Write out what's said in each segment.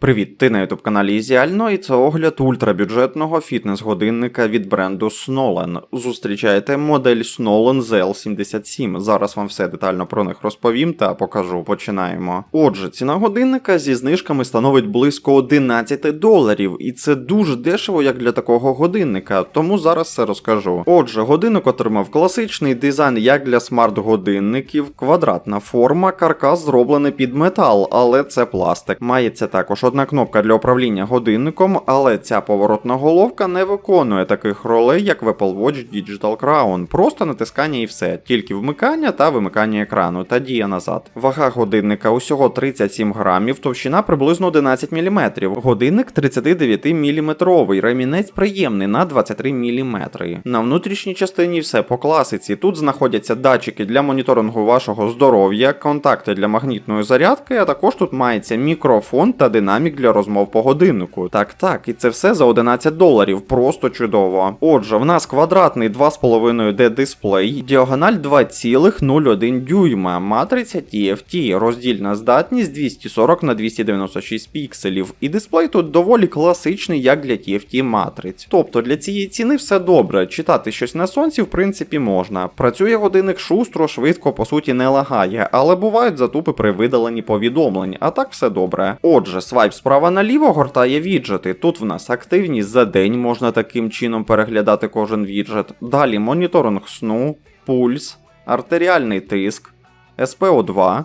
Привіт, ти на ютуб каналі Ізіально, і це огляд ультрабюджетного фітнес-годинника від бренду Snolen. Зустрічаєте модель Snolen ZL77. Зараз вам все детально про них розповім та покажу. Починаємо. Отже, ціна годинника зі знижками становить близько 11 доларів, і це дуже дешево, як для такого годинника, тому зараз все розкажу. Отже, годинник отримав класичний дизайн як для смарт-годинників, квадратна форма, каркас зроблений під метал, але це пластик. Мається також одна кнопка для управління годинником, але ця поворотна головка не виконує таких ролей, як в Apple Watch Digital Crown. Просто натискання і все, тільки вмикання та вимикання екрану та дія назад. Вага годинника усього 37 грамів, товщина приблизно 11 мм. Годинник 39 мм, ремінець приємний на 23 мм. На внутрішній частині все по класиці. Тут знаходяться датчики для моніторингу вашого здоров'я, контакти для магнітної зарядки, а також тут мається мікрофон та динамік для розмов по годиннику. Так, так, і це все за 11 доларів, просто чудово. Отже, в нас квадратний 2,5D дисплей, діагональ 2,01 дюйма, матриця TFT, роздільна здатність 240 на 296 пікселів. І дисплей тут доволі класичний, як для TFT матриць. Тобто для цієї ціни все добре. Читати щось на сонці, в принципі, можна. Працює годинник шустро, швидко, по суті, не лагає, але бувають затупи при видаленні повідомлень, а так все добре. Отже, свайп справа наліво гортає віджети. Тут в нас активність за день, можна таким чином переглядати кожен віджет. Далі моніторинг сну, пульс, артеріальний тиск, СПО2,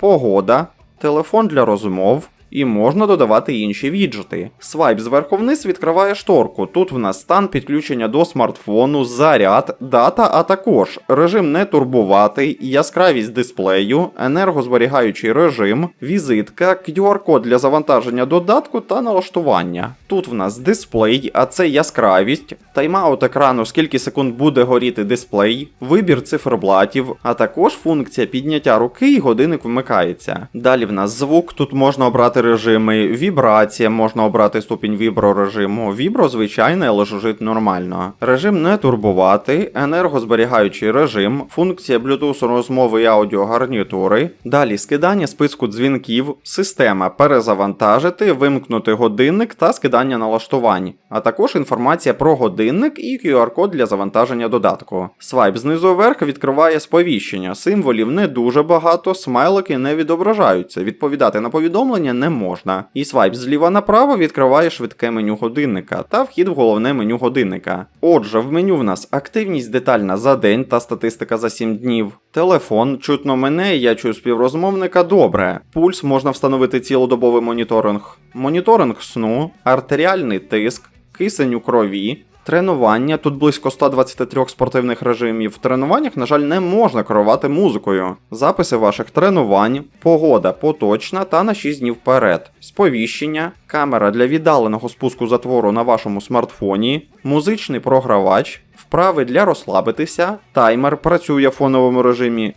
погода, телефон для розмов. І можна додавати інші віджити. Свайп зверху вниз відкриває шторку. Тут в нас стан підключення до смартфону, заряд, дата, а також режим не турбувати, яскравість дисплею, енергозберігаючий режим, візитка, QR-код для завантаження додатку та налаштування. Тут в нас дисплей, а це яскравість, тайм-аут екрану, скільки секунд буде горіти дисплей, вибір циферблатів, а також функція підняття руки і годинник вмикається. Далі в нас звук, тут можна обрати режими, вібрація, можна обрати ступінь віброрежиму. Вібро звичайне, але жужить нормально. Режим не турбувати, енергозберігаючий режим, функція Bluetooth розмови і аудіогарнітури. Далі скидання списку дзвінків, система перезавантажити, вимкнути годинник та скидання налаштувань, а також інформація про годинник і QR-код для завантаження додатку. Свайп знизу вверх відкриває сповіщення, символів не дуже багато, смайлики не відображаються. Відповідати на повідомлення не можна. І свайп зліва направо відкриває швидке меню годинника та вхід в головне меню годинника. Отже, в меню в нас активність детальна за день та статистика за 7 днів. Телефон, чутно мене, я чую співрозмовника добре. Пульс можна встановити цілодобовий моніторинг. Моніторинг сну, артеріальний тиск, кисень у крові. Тренування тут близько 123 спортивних режимів. В тренуваннях, на жаль, не можна керувати музикою. Записи ваших тренувань, погода поточна та на 6 днів вперед. Сповіщення, камера для віддаленого спуску затвору на вашому смартфоні, музичний програвач, вправи для розслабитися, таймер працює в фоновому режимі.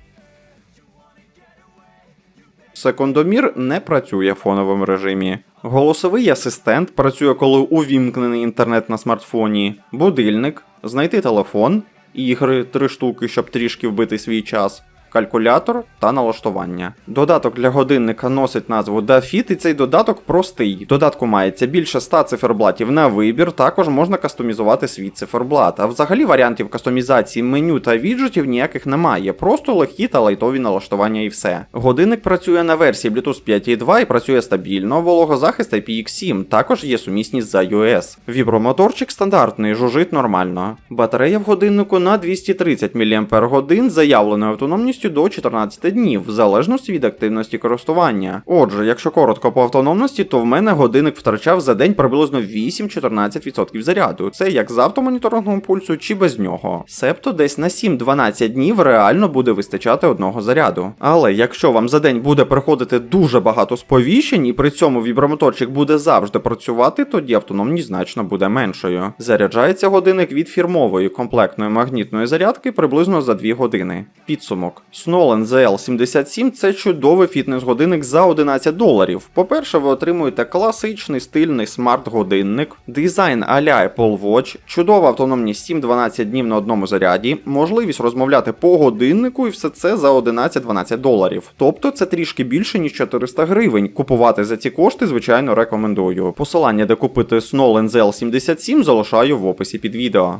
Секундомір не працює в фоновому режимі. Голосовий асистент працює, коли увімкнений інтернет на смартфоні, будильник, знайти телефон, ігри три штуки, щоб трішки вбити свій час. Калькулятор та налаштування. Додаток для годинника носить назву DaFit, і цей додаток простий. Додатку мається більше 100 циферблатів на вибір, також можна кастомізувати свій циферблат. А взагалі варіантів кастомізації меню та віджитів ніяких немає, просто легкі та лайтові налаштування і все. Годинник працює на версії Bluetooth 5.2 і працює стабільно, вологозахист IPX7, також є сумісність за iOS. Вібромоторчик стандартний, жужить нормально. Батарея в годиннику на 230 мАч, заявленою автономністю до 14 днів, в залежності від активності користування. Отже, якщо коротко по автономності, то в мене годинник втрачав за день приблизно 8-14% заряду. Це як з автомоніторингом пульсу чи без нього. Себто десь на 7-12 днів реально буде вистачати одного заряду. Але якщо вам за день буде приходити дуже багато сповіщень, і при цьому вібромоторчик буде завжди працювати, тоді автономність значно буде меншою. Заряджається годинник від фірмової комплектної магнітної зарядки приблизно за 2 години. Підсумок. Snolen ZL77 це чудовий фітнес-годинник за 11 доларів. По-перше, ви отримуєте класичний стильний смарт-годинник, дизайн а-ля Apple Watch, чудова автономність 7-12 днів на одному заряді, можливість розмовляти по годиннику і все це за 11-12 доларів. Тобто це трішки більше ніж 400 гривень. Купувати за ці кошти, звичайно, рекомендую. Посилання, де купити Snolen ZL77, залишаю в описі під відео.